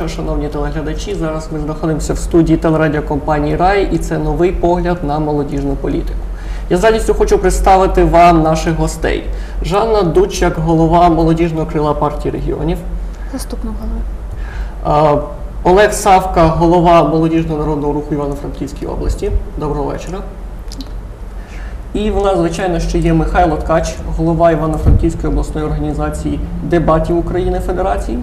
вечір, шановні телеглядачі. Зараз ми знаходимося в студії телерадіокомпанії Рай, і це новий погляд на молодіжну політику. Я з радістю хочу представити вам наших гостей. Жанна Дучак, голова молодіжного крила партії регіонів. Заступник голови. Олег Савка, голова молодіжного народного руху Івано-Франківської області. Доброго вечора. І в нас, звичайно, ще є Михайло Ткач, голова Івано-Франківської обласної організації дебатів України Федерації.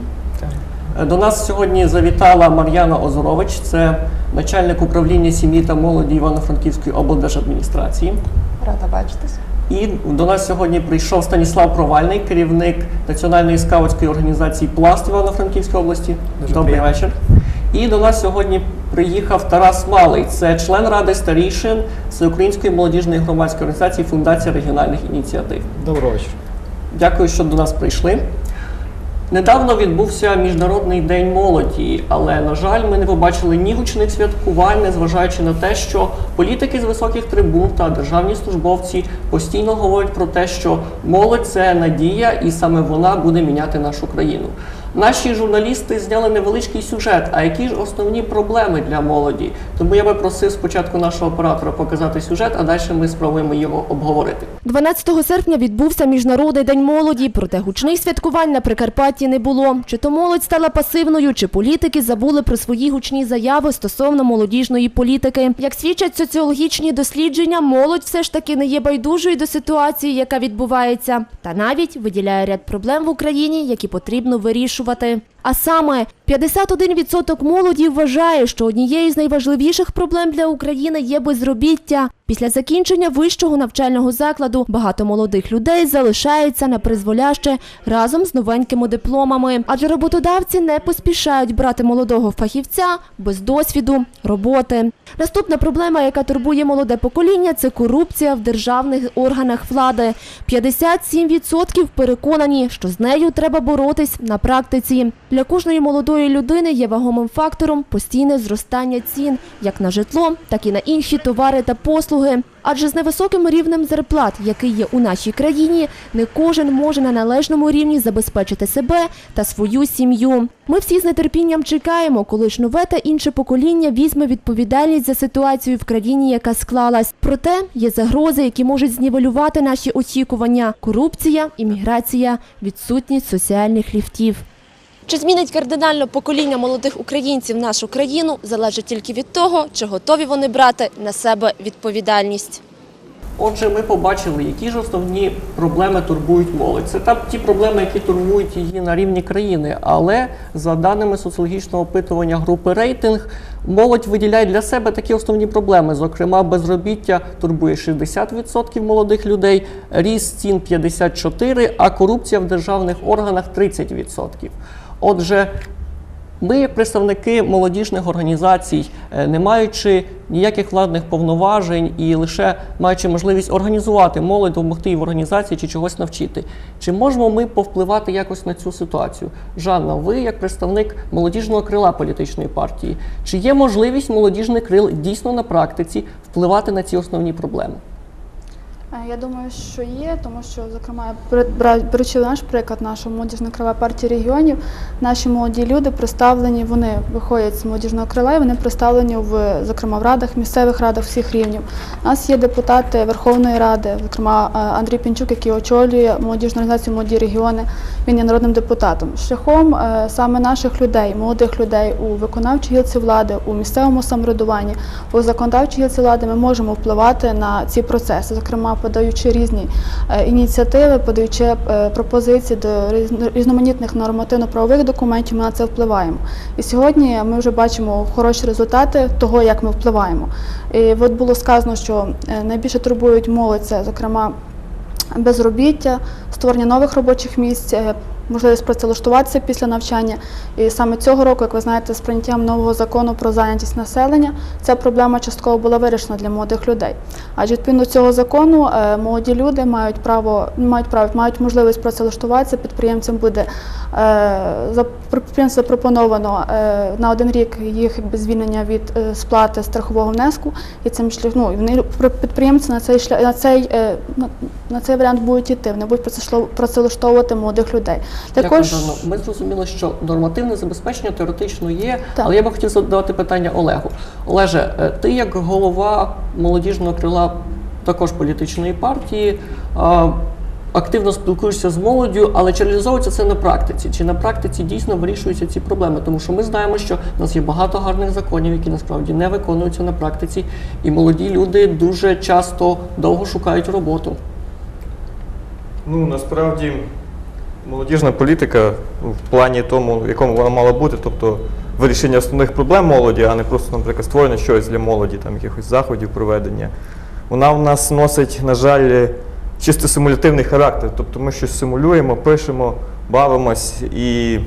До нас сьогодні завітала Мар'яна Озорович, це начальник управління сім'ї та молоді Івано-Франківської облдержадміністрації. Рада бачитись. І до нас сьогодні прийшов Станіслав Провальний, керівник Національної скаутської організації Пласт Івано-Франківської області. Дуже Добрий приємно. вечір. І до нас сьогодні приїхав Тарас Малий, це член ради старішин Всеукраїнської молодіжної громадської організації Фундація регіональних ініціатив. Доброго вечора. Дякую, що до нас прийшли. Недавно відбувся Міжнародний день молоді, але на жаль, ми не побачили ні гучних святкувань, незважаючи на те, що політики з високих трибун та державні службовці постійно говорять про те, що молодь це надія, і саме вона буде міняти нашу країну. Наші журналісти зняли невеличкий сюжет. А які ж основні проблеми для молоді? Тому я би просив спочатку нашого оператора показати сюжет, а далі ми спробуємо його обговорити. 12 серпня відбувся Міжнародний день молоді, проте гучних святкувань на Прикарпатті не було. Чи то молодь стала пасивною, чи політики забули про свої гучні заяви стосовно молодіжної політики. Як свідчать соціологічні дослідження, молодь все ж таки не є байдужою до ситуації, яка відбувається, та навіть виділяє ряд проблем в Україні, які потрібно вирішувати. odczuwa te А саме 51% молоді вважає, що однією з найважливіших проблем для України є безробіття. Після закінчення вищого навчального закладу багато молодих людей залишаються на призволяще разом з новенькими дипломами, адже роботодавці не поспішають брати молодого фахівця без досвіду роботи. Наступна проблема, яка турбує молоде покоління, це корупція в державних органах влади. 57% переконані, що з нею треба боротись на практиці. Для кожної молодої людини є вагомим фактором постійне зростання цін як на житло, так і на інші товари та послуги. Адже з невисоким рівнем зарплат, який є у нашій країні, не кожен може на належному рівні забезпечити себе та свою сім'ю. Ми всі з нетерпінням чекаємо, коли ж нове та інше покоління візьме відповідальність за ситуацію в країні, яка склалась. Проте є загрози, які можуть знівелювати наші очікування: корупція, імміграція, відсутність соціальних ліфтів. Чи змінить кардинально покоління молодих українців нашу країну, залежить тільки від того, чи готові вони брати на себе відповідальність. Отже, ми побачили, які ж основні проблеми турбують молодь. Це та ті проблеми, які турбують її на рівні країни. Але за даними соціологічного опитування групи рейтинг, молодь виділяє для себе такі основні проблеми. Зокрема, безробіття турбує 60% молодих людей, ріст цін 54%, а корупція в державних органах 30%. Отже, ми, як представники молодіжних організацій, е, не маючи ніяких владних повноважень і лише маючи можливість організувати молодь, допомогти в організації чи чогось навчити, чи можемо ми повпливати якось на цю ситуацію? Жанна, ви як представник молодіжного крила політичної партії, чи є можливість молодіжних крил дійсно на практиці впливати на ці основні проблеми? Е, Я думаю, що є, тому що, зокрема, беручи наш приклад нашого молодіжного крила партії регіонів, наші молоді люди представлені, вони виходять з молодіжного крила і вони представлені в, зокрема, в радах, місцевих радах всіх рівнів. У нас є депутати Верховної Ради, зокрема е, Андрій Пінчук, який очолює молодіжну організацію Молоді регіони. Він є народним депутатом. Шляхом е, саме наших людей, молодих людей у виконавчій гілці влади, у місцевому самоврядуванні, у законодавчій гілці влади ми можемо впливати на ці процеси, зокрема подаючи різні е, ініціативи, подаючи е, пропозиції до різно- різноманітних нормативно-правових документів, ми на це впливаємо. І сьогодні ми вже бачимо хороші результати того, як ми впливаємо. І от було сказано, що е, найбільше турбують молодь, це зокрема безробіття, створення нових робочих місць, можливість працевлаштуватися після навчання. І саме цього року, як ви знаєте, з прийняттям нового закону про зайнятість населення, ця проблема частково була вирішена для молодих людей. Адже відповідно цього закону е, молоді люди мають право, мають право, мають можливість працевлаштуватися. Підприємцям буде е, запропоновано е, на один рік їх звільнення від сплати страхового внеску, і цим ну, вони підприємці на цей шлях на цей на, цей варіант будуть йти. Вони будуть працевлаштов- працевлаштовувати молодих людей. Дякую, Також Жанно. Ми зрозуміли, що нормативне забезпечення теоретично є, Так. але я би хотів задавати питання Олегу. Олеже, е, ти як голова молодіжного крила також політичної партії. Активно спілкуєшся з молоддю, але чи реалізовується це на практиці? Чи на практиці дійсно вирішуються ці проблеми? Тому що ми знаємо, що в нас є багато гарних законів, які насправді не виконуються на практиці, і молоді люди дуже часто довго шукають роботу. Ну насправді молодіжна політика ну, в плані тому, в якому вона мала бути, тобто вирішення основних проблем молоді, а не просто, наприклад, створення щось для молоді, там якихось заходів проведення. Вона в нас носить, на жаль, чисто симулятивний характер. Тобто ми щось симулюємо, пишемо, бавимось і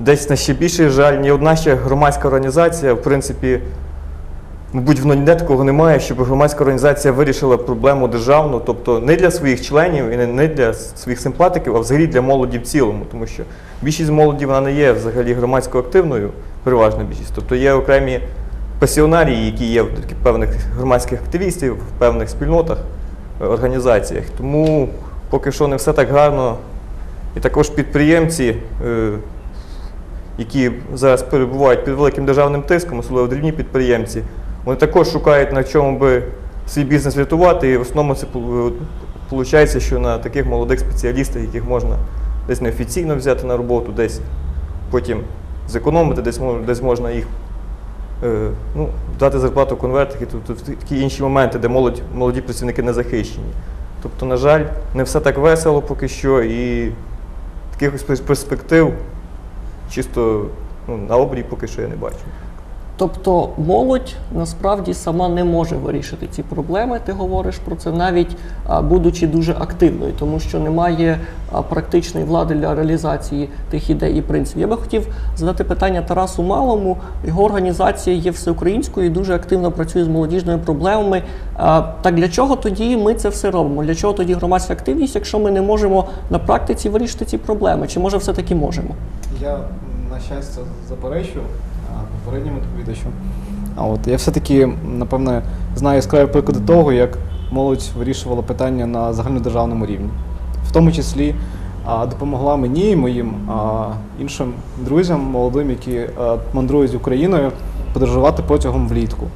десь на ще більший жаль, ні одна ще громадська організація, в принципі, Мабуть, воно ніде такого немає, щоб громадська організація вирішила проблему державну, тобто не для своїх членів і не- для своїх симпатиків, а взагалі для молоді в цілому. Тому що більшість молоді вона не є взагалі громадсько активною, переважна більшість. Тобто є окремі пасіонарії, які є в певних громадських активістів, в певних спільнотах, е, організаціях. Тому поки що не все так гарно. І також підприємці. е, які зараз перебувають під великим державним тиском, особливо дрібні підприємці, вони також шукають на чому би свій бізнес рятувати, і в основному це виходить, що на таких молодих спеціалістах, яких можна десь неофіційно взяти на роботу, десь потім зекономити, десь, мож- десь можна їх е, ну, дати зарплату конвертах, і тобто такі інші моменти, де молодь, молоді працівники не захищені. Тобто, на жаль, не все так весело поки що, і таких перспектив чисто ну, на обрій поки що я не бачу. Тобто молодь насправді сама не може вирішити ці проблеми. Ти говориш про це навіть будучи дуже активною, тому що немає практичної влади для реалізації тих ідей і принципів. Я би хотів задати питання Тарасу Малому. Його організація є всеукраїнською і дуже активно працює з молодіжними проблемами. Так для чого тоді ми це все робимо? Для чого тоді громадська активність, якщо ми не можемо на практиці вирішити ці проблеми? Чи може все-таки можемо? Я, на щастя, заперечу а, попередньому доповідачу. А от я все-таки, напевне, знаю яскраві приклади того, як молодь вирішувала питання на загальнодержавному рівні. В тому числі допомогла мені і моїм іншим друзям, молодим, які а, мандрують Україною, подорожувати потягом влітку.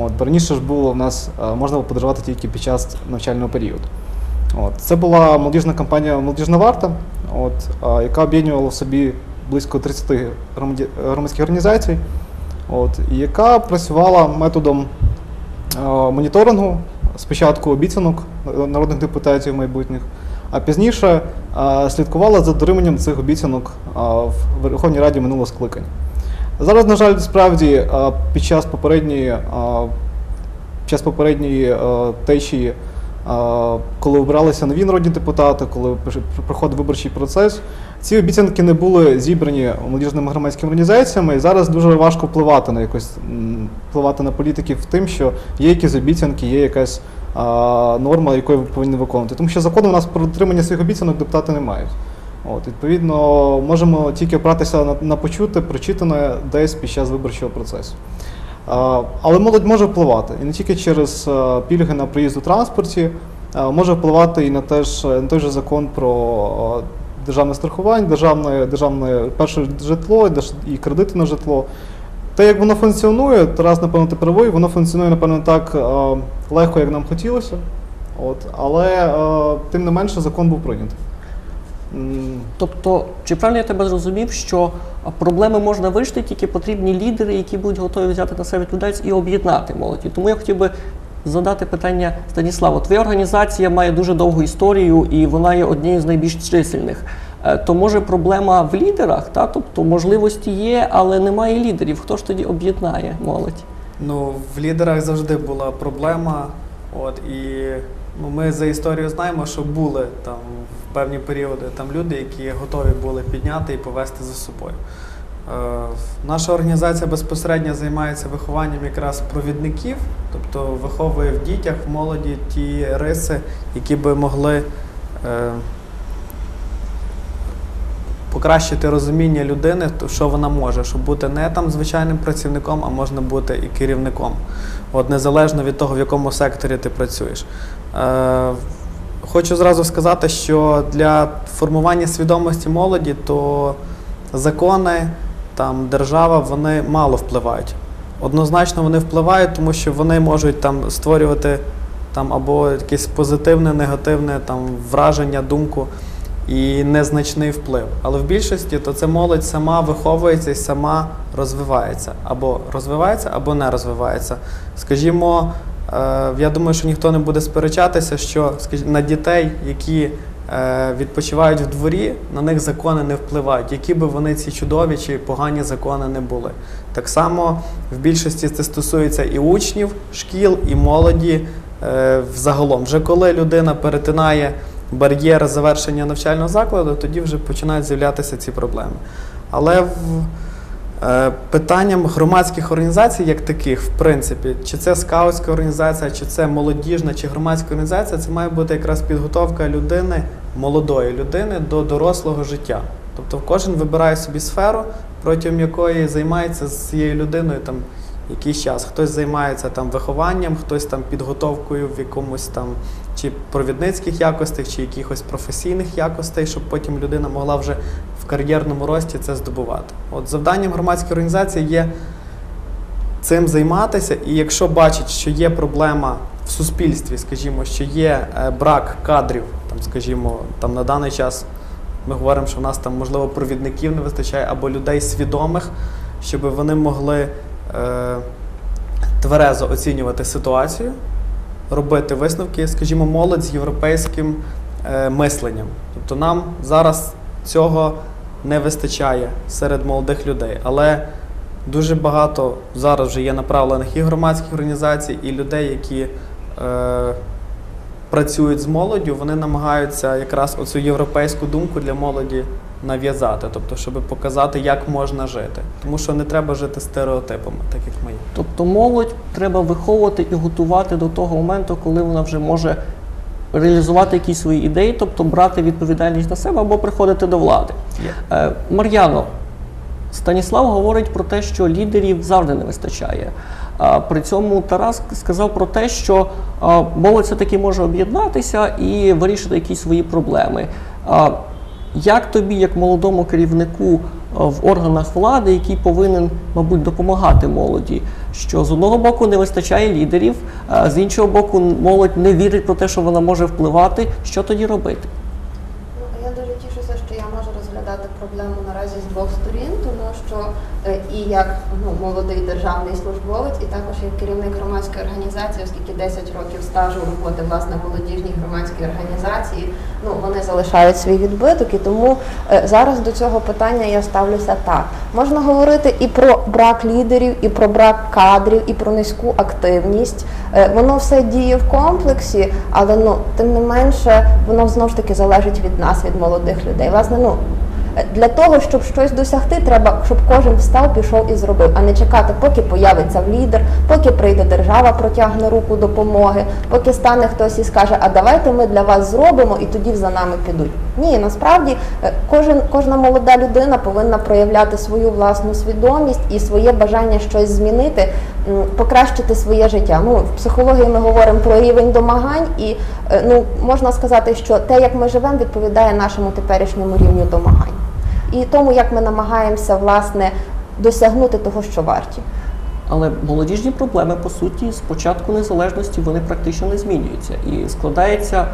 От, раніше ж було в нас а, можна було подорожувати тільки під час навчального періоду. От. Це була молодіжна кампанія Молодіжна варта, от, яка об'єднувала в собі близько 30 громадських організацій, от, яка працювала методом е, моніторингу, спочатку обіцянок народних депутатів майбутніх, а пізніше е, слідкувала за дотриманням цих обіцянок е, в Верховній Раді минулого скликання. Зараз, на жаль, справді під час попередньої, під час попередньої течії, коли обиралися нові народні депутати, коли проходив виборчий процес, ці обіцянки не були зібрані молодіжними громадськими організаціями, і зараз дуже важко впливати на якось впливати на політиків тим, що є якісь обіцянки, є якась а, норма, якою ви повинні виконувати. Тому що закону у нас про дотримання своїх обіцянок депутати не мають. От, відповідно, можемо тільки опиратися на, на почуте, прочитане десь під час виборчого процесу. А, Але молодь може впливати і не тільки через е, пільги на проїзд у транспорті, а може впливати і на, теж, на той же закон про е, державне страхування, державне, державне перше житло і кредити на житло. Те, як воно функціонує, Тарас, напевно, ти правий, воно функціонує, напевно, так е, легко, як нам хотілося. От, але е, тим не менше закон був прийнятий. Тобто, чи правильно я тебе зрозумів, що проблеми можна вирішити, тільки потрібні лідери, які будуть готові взяти на себе відповідальність і об'єднати молодь. І Тому я хотів би задати питання Станіславу. Твоя організація має дуже довгу історію і вона є однією з найбільш чисельних. Е, То може проблема в лідерах, та? тобто можливості є, але немає лідерів. Хто ж тоді об'єднає молодь? Ну, в лідерах завжди була проблема. От, і ну, ми за історію знаємо, що були там в певні періоди там люди, які готові були підняти і повести за собою. Е, наша організація безпосередньо займається вихованням якраз провідників, тобто виховує в дітях, в молоді ті риси, які би могли е, покращити розуміння людини, що вона може, щоб бути не там звичайним працівником, а можна бути і керівником. От незалежно від того, в якому секторі ти працюєш. Е, хочу зразу сказати, що для формування свідомості молоді, то закони, там, держава, вони мало впливають. Однозначно вони впливають, тому що вони можуть там створювати там або якесь позитивне, негативне там враження, думку і незначний вплив. Але в більшості то це молодь сама виховується і сама розвивається. Або розвивається, або не розвивається. Скажімо, е, я думаю, що ніхто не буде сперечатися, що на дітей, які відпочивають в дворі, на них закони не впливають, які би вони ці чудові чи погані закони не були. Так само в більшості це стосується і учнів, шкіл, і молоді е, взагалом. Вже коли людина перетинає бар'єр завершення навчального закладу, тоді вже починають з'являтися ці проблеми. Але в Е, Питанням громадських організацій, як таких, в принципі, чи це скаутська організація, чи це молодіжна, чи громадська організація, це має бути якраз підготовка людини, молодої людини до дорослого життя. Тобто кожен вибирає собі сферу, протягом якої займається з цією людиною там якийсь час. Хтось займається там вихованням, хтось там підготовкою в якомусь там чи провідницьких якостях, чи якихось професійних якостей, щоб потім людина могла вже в кар'єрному рості це здобувати. От завданням громадської організації є цим займатися, і якщо бачить, що є проблема в суспільстві, скажімо, що є е, брак кадрів, там, скажімо, там на даний час ми говоримо, що в нас там можливо провідників не вистачає або людей свідомих, щоб вони могли е, тверезо оцінювати ситуацію, робити висновки, скажімо, молодь з європейським е, мисленням. Тобто нам зараз цього не вистачає серед молодих людей. Але дуже багато зараз вже є направлених і громадських організацій, і людей, які е, працюють з молоддю, вони намагаються якраз оцю європейську думку для молоді нав'язати, тобто, щоб показати, як можна жити. Тому що не треба жити стереотипами, так як ми. Тобто молодь треба виховувати і готувати до того моменту, коли вона вже може реалізувати якісь свої ідеї, тобто брати відповідальність на себе або приходити до влади. Є. Е, Мар'яно, Станіслав говорить про те, що лідерів завжди не вистачає. При цьому Тарас сказав про те, що молодь все-таки може об'єднатися і вирішити якісь свої проблеми. Як тобі, як молодому керівнику в органах влади, який повинен, мабуть, допомагати молоді, що з одного боку не вистачає лідерів, а з іншого боку, молодь не вірить про те, що вона може впливати, що тоді робити? Ну, я дуже тішуся, що я можу розглядати проблему наразі з двох сторін, тому що е, і як ну, молодий державний службовець, і також як керівник громадської організації, оскільки 10 років стажу роботи власне молодіжній громадській організації, ну вони залишають свій відбиток, і тому е, зараз до цього питання я ставлюся так. Можна говорити і про брак лідерів, і про брак кадрів, і про низьку активність. Е, Воно все діє в комплексі, але ну тим не менше воно знову ж таки залежить від нас, від молодих людей. Власне, ну е, для того, щоб щось досягти, треба, щоб кожен встав, пішов і зробив, а не чекати, поки появиться лідер, поки прийде держава, протягне руку допомоги, поки стане хтось і скаже, а давайте ми для вас зробимо, і тоді за нами підуть. Ні, насправді е, кожен, кожна молода людина повинна проявляти свою власну свідомість і своє бажання щось змінити, покращити своє життя. Ну, в психології ми говоримо про рівень домагань, і е, ну, можна сказати, що те, як ми живемо, відповідає нашому теперішньому рівню домагань. І тому, як ми намагаємося власне досягнути того, що варті. Але молодіжні проблеми, по суті, з початку незалежності вони практично не змінюються. І складається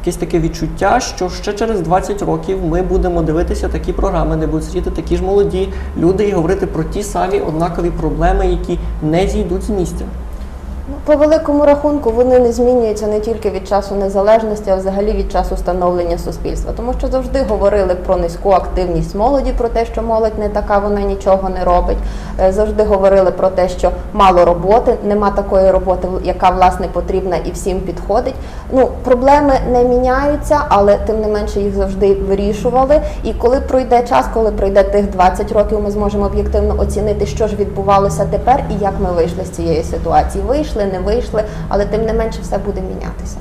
якесь таке відчуття, що ще через 20 років ми будемо дивитися такі програми, де будуть сидіти такі ж молоді люди і говорити про ті самі однакові проблеми, які не зійдуть з місця. По великому рахунку вони не змінюються не тільки від часу незалежності, а взагалі від часу становлення суспільства. Тому що завжди говорили про низьку активність молоді, про те, що молодь не така, вона нічого не робить. Е, Завжди говорили про те, що мало роботи, нема такої роботи, яка власне потрібна і всім підходить. Ну, проблеми не міняються, але тим не менше їх завжди вирішували. І коли пройде час, коли пройде тих 20 років, ми зможемо об'єктивно оцінити, що ж відбувалося тепер і як ми вийшли з цієї ситуації. Вийшли, не вийшли, але тим не менше все буде мінятися.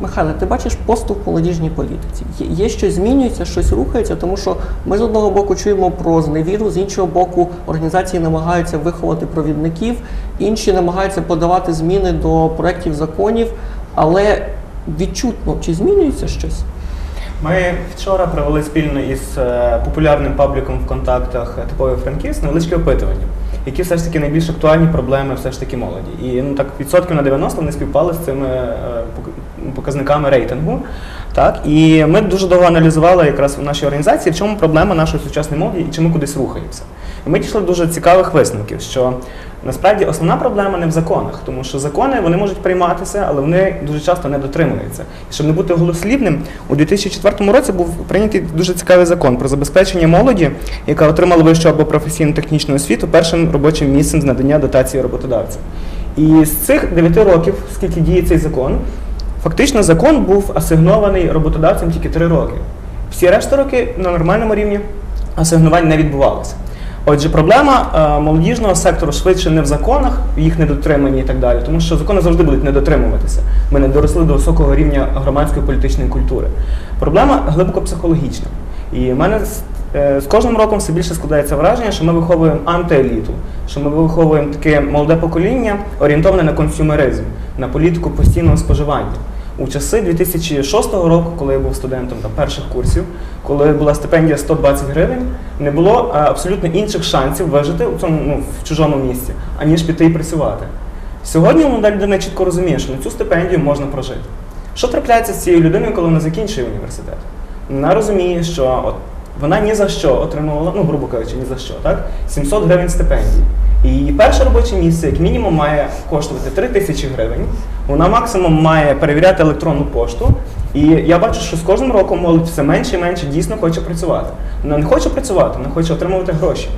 Михайло, ти бачиш поступ в молодіжній політиці. Є, є щось змінюється, щось рухається, тому що ми з одного боку чуємо про зневіру, з іншого боку, організації намагаються виховати провідників, інші намагаються подавати зміни до проєктів законів, але відчутно, чи змінюється щось? Ми вчора провели спільно із е, популярним пабліком в контактах е, типовий Франківськ невеличке опитування, які все ж таки найбільш актуальні проблеми все ж таки молоді. І ну так відсотків на 90 вони співпали з цими е, показниками рейтингу. Так, і ми дуже довго аналізували якраз в нашій організації, в чому проблема нашої сучасної молоді і чи ми кудись рухаємося. І ми дійшли до дуже цікавих висновків, що насправді основна проблема не в законах, тому що закони вони можуть прийматися, але вони дуже часто не дотримуються. І щоб не бути голослівним, у 2004 році був прийнятий дуже цікавий закон про забезпечення молоді, яка отримала вищу або професійну технічну освіту першим робочим місцем з надання дотації роботодавця. І з цих 9 років, скільки діє цей закон, фактично закон був асигнований роботодавцям тільки 3 роки. Всі решта роки на нормальному рівні асигнувань не відбувалося. Отже, проблема е, молодіжного сектору швидше не в законах, їх недотриманні і так далі, тому що закони завжди будуть не дотримуватися. Ми не доросли до високого рівня громадської політичної культури. Проблема глибоко психологічна. І в мене з, е, з кожним роком все більше складається враження, що ми виховуємо антиеліту, що ми виховуємо таке молоде покоління, орієнтоване на консюмеризм, на політику постійного споживання. У часи 2006 року, коли я був студентом там, перших курсів, коли була стипендія 120 гривень, не було е, абсолютно інших шансів вижити у цьому ну, в чужому місці, аніж піти і працювати. Сьогодні молода людина чітко розуміє, що на цю стипендію можна прожити. Що трапляється з цією людиною, коли вона закінчує університет? Вона розуміє, що от вона ні за що отримувала, ну, грубо кажучи, ні за що, так? 700 гривень стипендії. І перше робоче місце, як мінімум, має коштувати 3 тисячі гривень. Вона максимум має перевіряти електронну пошту. І я бачу, що з кожним роком молодь все менше і менше дійсно хоче працювати. Вона не хоче працювати, вона хоче отримувати гроші.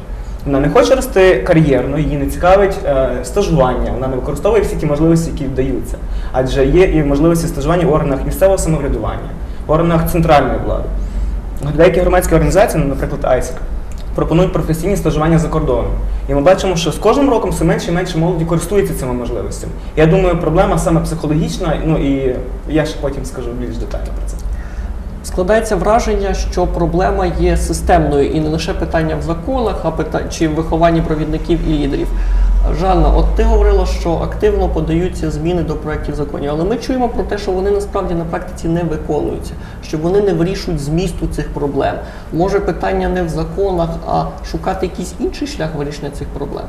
Вона не хоче рости кар'єрно, її не цікавить е, стажування, вона не використовує всі ті можливості, які вдаються. Адже є і можливості стажування в органах місцевого самоврядування, в органах центральної влади. Деякі громадські організації, ну, наприклад, ISIC, пропонують професійні стажування за кордоном. І ми бачимо, що з кожним роком все менше і менше молоді користується цими можливостями. Я думаю, проблема саме психологічна, ну і я ще потім скажу більш детально про це. Складається враження, що проблема є системною і не лише питання в законах, а пита... чи в вихованні провідників і лідерів. Жанна, от ти говорила, що активно подаються зміни до проєктів законів, але ми чуємо про те, що вони насправді на практиці не виконуються, що вони не вирішують змісту цих проблем. Може, питання не в законах, а шукати якийсь інший шлях вирішення цих проблем.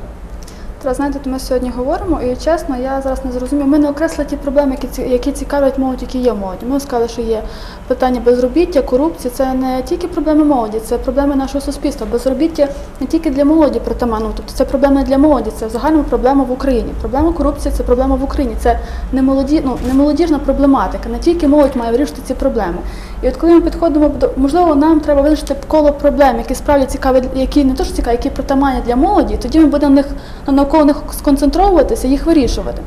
Та знаєте, ми сьогодні говоримо, і чесно, я зараз не зрозумію. Ми не окреслили ті проблеми, які які цікавлять молодь, які є в молоді. Ми сказали, що є питання безробіття, корупції. Це не тільки проблеми молоді, це проблеми нашого суспільства. Безробіття не тільки для молоді притаманно, тобто це проблема для молоді, це загальна проблема в Україні. Проблема корупції це проблема в Україні. Це не молоді, ну не молодіжна проблематика. Не тільки молодь має вирішити ці проблеми. І от коли ми підходимо до можливо, нам треба вирішити коло проблем, які справді цікаві, які не то що цікаві, які притаманні для молоді. Тоді ми будемо на них на науково них сконцентруватися, їх вирішувати.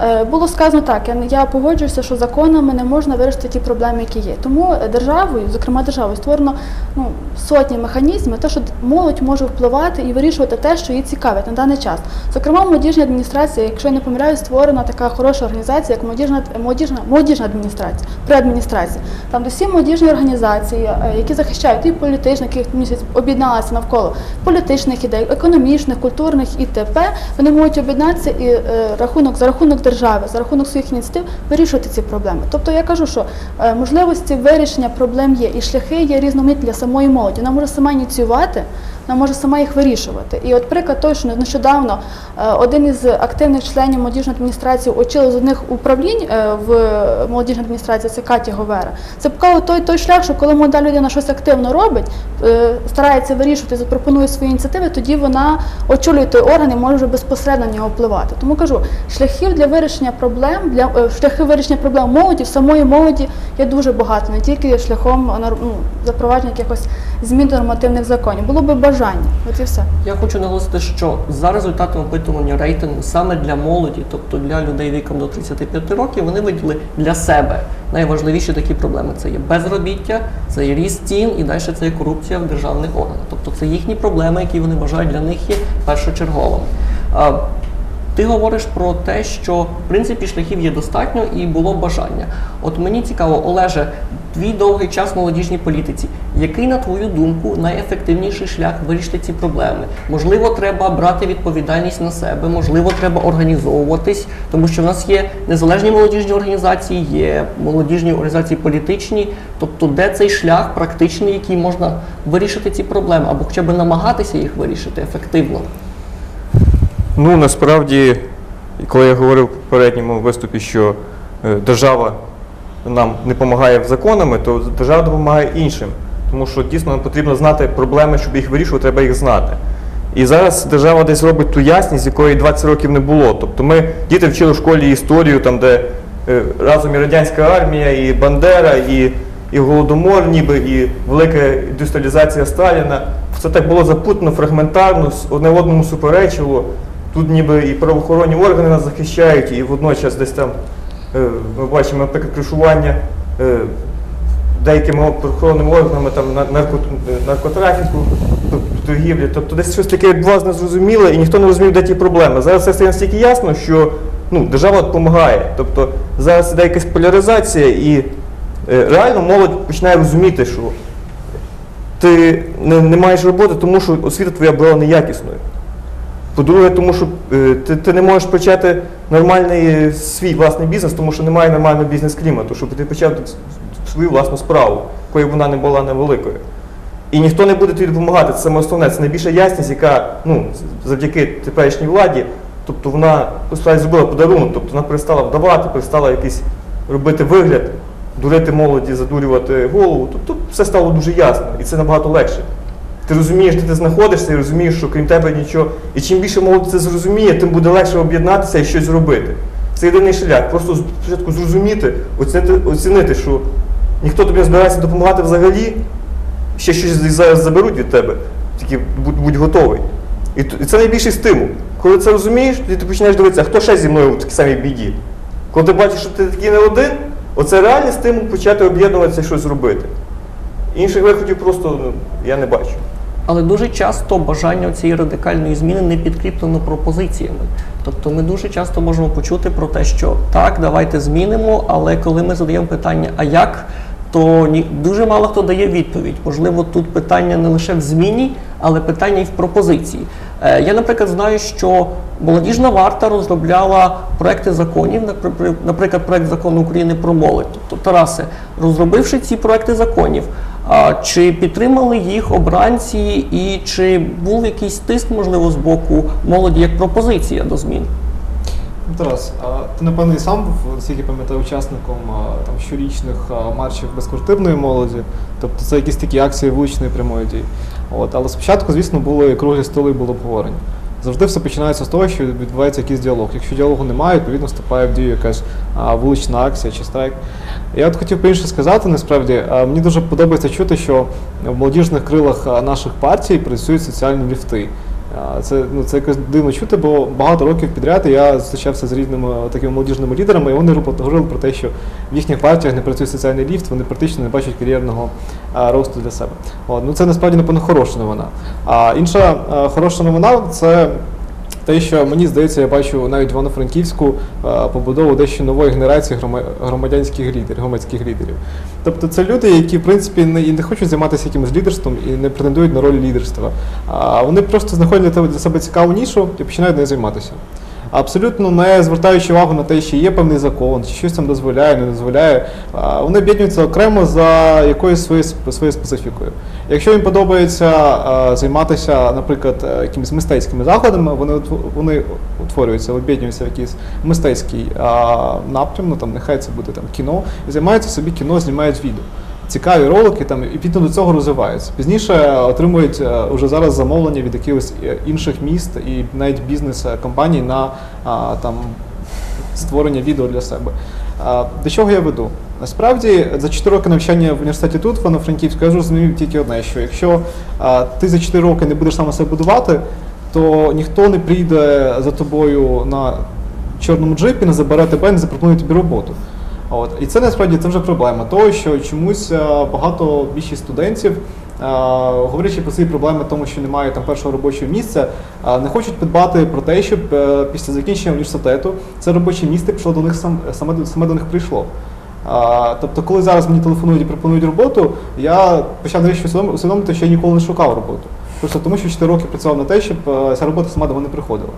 Е, Було сказано так, я, погоджуюся, що законами не можна вирішити ті проблеми, які є. Тому е, державою, зокрема державою, створено ну, сотні механізмів, те, що молодь може впливати і вирішувати те, що її цікавить на даний час. Зокрема, в молодіжній адміністрації, якщо я не помиляюсь, створена така хороша організація, як молодіжна, молодіжна, молодіжна адміністрація, при адміністрації. Там де всі молодіжні організації, е, які захищають і політичних, які місяць об'єдналися навколо політичних ідей, економічних, культурних і т.п., вони можуть об'єднатися і е, рахунок за рахунок держави, за рахунок своїх ініціатив вирішувати ці проблеми. Тобто я кажу, що е, можливості вирішення проблем є, і шляхи є різноманітні для самої молоді. Вона може сама ініціювати, вона може сама їх вирішувати. І от приклад той, що нещодавно е, один із активних членів молодіжної адміністрації очолив з одних управлінь е, в молодіжній адміністрації, це Катя Говера. Це показує той, той шлях, що коли молода людина щось активно робить, е, старається вирішувати, запропонує свої ініціативи, тоді вона очолює той орган і може вже безпосередньо на нього впливати. Тому кажу, шляхів для вирішення проблем, для шляхи вирішення проблем молоді, в самої молоді є дуже багато, не тільки шляхом ну, запровадження якихось змін до нормативних законів. Було би бажання. От і все. Я хочу наголосити, що за результатами опитування рейтингу саме для молоді, тобто для людей віком до 35 років, вони виділи для себе найважливіші такі проблеми. Це є безробіття, це є ріст цін і далі це є корупція в державних органах. Тобто це їхні проблеми, які вони вважають для них є першочерговими. Ти говориш про те, що в принципі шляхів є достатньо і було бажання. От мені цікаво, Олеже, твій довгий час в молодіжній політиці. Який, на твою думку, найефективніший шлях вирішити ці проблеми? Можливо, треба брати відповідальність на себе, можливо, треба організовуватись, тому що в нас є незалежні молодіжні організації, є молодіжні організації політичні. Тобто, де цей шлях практичний, який можна вирішити ці проблеми, або хоча б намагатися їх вирішити ефективно. Ну насправді, коли я говорив в попередньому виступі, що е, держава нам не допомагає законами, то держава допомагає іншим. Тому що дійсно нам потрібно знати проблеми, щоб їх вирішувати, треба їх знати. І зараз держава десь робить ту ясність, якої 20 років не було. Тобто ми діти вчили в школі історію, там, де е, разом і радянська армія, і Бандера, і, і Голодомор, ніби, і велика індустріалізація Сталіна. Все так було запутано, фрагментарно, одне одному суперечило. Тут ніби і правоохоронні органи нас захищають, і водночас десь там е, ми бачимо, наприклад, кришування е, деякими правоохоронними органами там, на- наркотрафіку, торгівлі. Тобто десь щось таке відбувалося незрозуміле, і ніхто не розумів, де ті проблеми. Зараз все стає настільки ясно, що ну, держава допомагає. Тобто зараз іде якась поляризація, і е, реально молодь починає розуміти, що ти не, не маєш роботи, тому що освіта твоя була неякісною. По-друге, тому що е, ти, ти не можеш почати нормальний е, свій власний бізнес, тому що немає нормального бізнес-клімату, щоб ти почав свою власну справу, якою вона не була невеликою. І ніхто не буде тобі допомагати. Це саме основне, це найбільша ясність, яка ну, завдяки теперішній владі, тобто вона зробила подарунок, тобто вона перестала вдавати, перестала якийсь робити вигляд, дурити молоді, задурювати голову. Тобто все стало дуже ясно, і це набагато легше. Ти розумієш, де ти знаходишся, і розумієш, що крім тебе нічого. І чим більше молодь це зрозуміє, тим буде легше об'єднатися і щось зробити. Це єдиний шлях. Просто спочатку зрозуміти, оцінити, оцінити, що ніхто тобі збирається допомагати взагалі, ще щось зараз заберуть від тебе, тільки будь, будь готовий. І, і це найбільший стимул. Коли це розумієш, тоді ти починаєш дивитися, а хто ще зі мною в такій самій біді. Коли ти бачиш, що ти такий не один, оце реальний стимул почати об'єднуватися і щось робити. Інших виходів просто ну, я не бачу. Але дуже часто бажання цієї радикальної зміни не підкріплено пропозиціями. Тобто ми дуже часто можемо почути про те, що так, давайте змінимо, але коли ми задаємо питання, а як, то ні, дуже мало хто дає відповідь. Можливо, тут питання не лише в зміні, але питання і в пропозиції. Е, Я, наприклад, знаю, що молодіжна варта розробляла проекти законів, напри- наприклад, проект закону України про молодь. Тобто, Тарасе, розробивши ці проекти законів, чи підтримали їх обранці, і чи був якийсь тиск, можливо, з боку молоді як пропозиція до змін? Тарас, ти напевно і сам був, наскільки пам'ятаю, учасником там щорічних маршів безквартирної молоді, тобто це якісь такі акції вуличної прямої дії. От, але спочатку, звісно, були круглі столи, було обговорення. Завжди все починається з того, що відбувається якийсь діалог. Якщо діалогу немає, відповідно вступає в дію якась вулична акція чи страйк. Я от хотів по-інше сказати, насправді, мені дуже подобається чути, що в молодіжних крилах наших партій працюють соціальні ліфти. Це, ну, це якось дивно чути, бо багато років підряд я зустрічався з різними такими молодіжними лідерами, і вони говорили про те, що в їхніх партіях не працює соціальний ліфт, вони практично не бачать кар'єрного а, росту для себе. От, ну, це насправді, напевно, хороша новина. А інша а, хороша новина це те, що мені здається, я бачу навіть Івано-Франківську е, побудову дещо нової генерації громадянських лідерів, громадських лідерів. Тобто це люди, які в принципі не, і не хочуть займатися якимось лідерством і не претендують на роль лідерства. А вони просто знаходять для себе цікаву нішу і починають нею займатися. Абсолютно не звертаючи увагу на те, що є певний закон, чи щось там дозволяє, не дозволяє, вони об'єднуються окремо за якоюсь своєю своєю специфікою. Якщо їм подобається займатися, наприклад, е, якимись мистецькими заходами, вони вони утворюються, об'єднуються в якийсь мистецький напрям, ну там нехай це буде там кіно, і займаються собі кіно, знімають відео. Цікаві ролики там і підно до цього розвиваються. Пізніше отримують е, уже зараз замовлення від якихось е, інших міст і навіть бізнес-компаній на там створення відео для себе. До чого я веду? Насправді, за 4 роки навчання в університеті тут, в Івано-Франківську, я зрозумів тільки одне, що якщо ти за 4 роки не будеш сам себе будувати, то ніхто не прийде за тобою на чорному джипі, не забере тебе, не запропонує тобі роботу. От. І це насправді це вже проблема того, що чомусь е, багато більшість студентів говорячи про свої проблеми, тому що немає там першого робочого місця, е, не хочуть подбати про те, щоб е, після закінчення університету це робоче місце пішло до них сам, саме, саме до них прийшло. Тобто, коли зараз мені телефонують і пропонують роботу, я почав нарешті усвідомити, що я ніколи не шукав роботу. Просто тому, що 4 роки працював на те, щоб е, ця робота сама до мене приходила.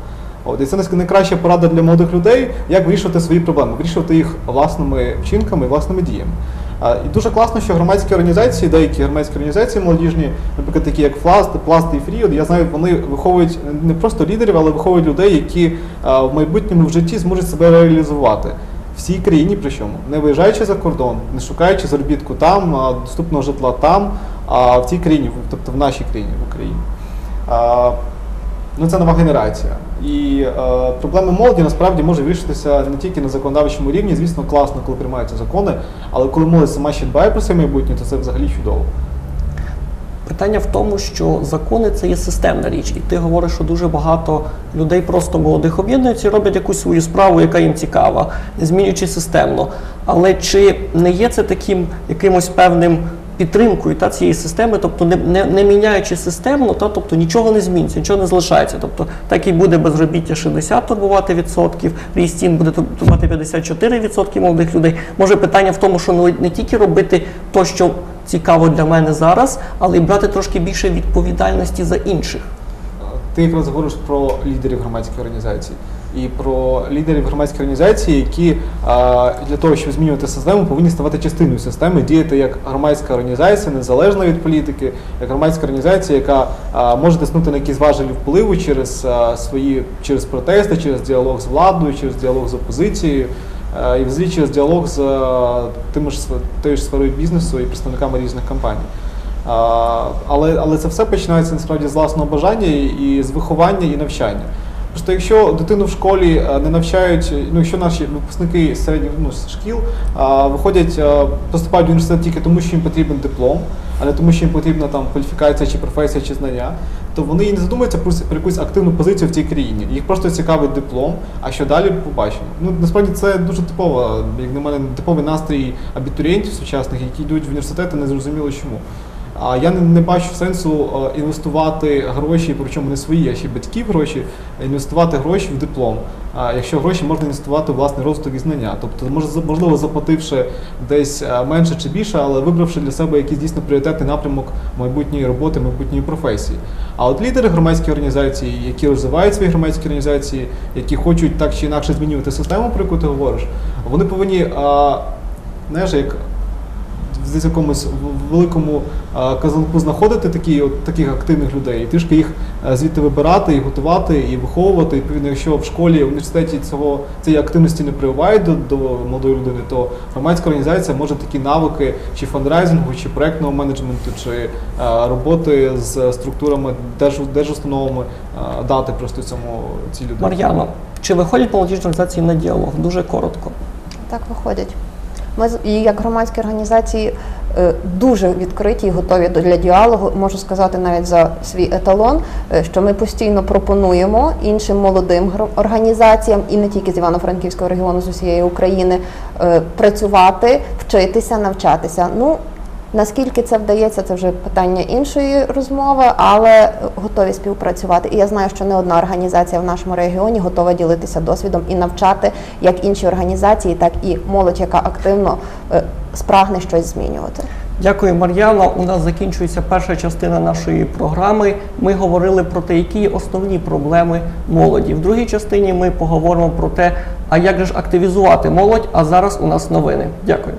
От, і це най- найкраща порада для молодих людей, як вирішувати свої проблеми, вирішувати їх власними вчинками, власними діями. І дуже класно, що громадські організації, деякі громадські організації молодіжні, наприклад, такі як Фласт, Пласт і Фрі, я знаю, вони виховують не просто лідерів, але виховують людей, які в майбутньому в житті зможуть себе реалізувати. Всій країні, причому не виїжджаючи за кордон, не шукаючи заробітку там, доступного житла там, а в цій країні, тобто в нашій країні, в Україні. Ну, це нова генерація. І е, проблема молоді насправді може вирішитися не тільки на законодавчому рівні. Звісно, класно, коли приймаються закони, але коли молодь сама ще дбає про своє майбутнє, то це взагалі чудово. Питання в тому, що закони це є системна річ, і ти говориш, що дуже багато людей просто молодих об'єднуються і роблять якусь свою справу, яка їм цікава, змінюючи системно. Але чи не є це таким якимось певним підтримкою та цієї системи, тобто не, не, не міняючи системно, та тобто нічого не зміниться, нічого не залишається. Тобто так і буде безробіття 60 турбувати відсотків, ріст цін буде турбувати 54 відсотки молодих людей. Може питання в тому, що не, не тільки робити то, що цікаво для мене зараз, але й брати трошки більше відповідальності за інших. Ти якраз говориш про лідерів громадських організацій і про лідерів громадських організацій, які для того, щоб змінювати систему, повинні ставати частиною системи, діяти як громадська організація, незалежна від політики, як громадська організація, яка може тиснути на якісь важелі впливу через свої через протести, через діалог з владою, через діалог з опозицією. І взагалі через діалог з тими ж тією ж сферою бізнесу і представниками різних компаній. Але, але це все починається насправді з власного бажання і з виховання і навчання. Просто якщо дитину в школі е, не навчають, ну якщо наші випускники середніх ну, шкіл а, виходять, а, поступають в університет тільки тому, що їм потрібен диплом, а не тому, що їм потрібна там кваліфікація чи професія чи знання, то вони і не задумуються про, про якусь активну позицію в цій країні. Їх просто цікавить диплом, а що далі побачимо. Ну насправді це дуже типово, як на мене, типовий настрій абітурієнтів сучасних, які йдуть в університети, не зрозуміло чому. А я не, не бачу сенсу е, інвестувати гроші, причому не свої, а ще батьків гроші, інвестувати гроші в диплом. А якщо гроші можна інвестувати в власний розвиток і знання. Тобто, можливо, заплативши десь е, менше чи більше, але вибравши для себе якийсь дійсно пріоритетний напрямок майбутньої роботи, майбутньої професії. А от лідери громадських організацій, які розвивають свої громадські організації, які хочуть так чи інакше змінювати систему, про яку ти говориш, вони повинні, а, знаєш, як в якомусь великому казанку знаходити такі, от, таких активних людей, і трішки їх звідти вибирати, і готувати, і виховувати. І, Відповідно, якщо в школі, в університеті цього цієї активності не прививають до, до молодої людини, то громадська організація може такі навики чи фандрайзингу, чи проектного менеджменту, чи а, роботи з структурами держ, держустановами дати просто цьому цій людині. Мар'яно, чи виходять молодіжні організації на діалог? Дуже коротко. Так виходять. Ми і як громадські організації е, дуже відкриті і готові для діалогу. Можу сказати навіть за свій еталон, е, що ми постійно пропонуємо іншим молодим організаціям і не тільки з Івано-Франківського регіону, з усієї України е, працювати, вчитися, навчатися. Ну наскільки це вдається, це вже питання іншої розмови, але готові співпрацювати. І я знаю, що не одна організація в нашому регіоні готова ділитися досвідом і навчати як інші організації, так і молодь, яка активно е, спрагне щось змінювати. Дякую, Мар'яно. У нас закінчується перша частина нашої програми. Ми говорили про те, які основні проблеми молоді. В другій частині ми поговоримо про те, а як же ж активізувати молодь. А зараз у нас новини. Дякую.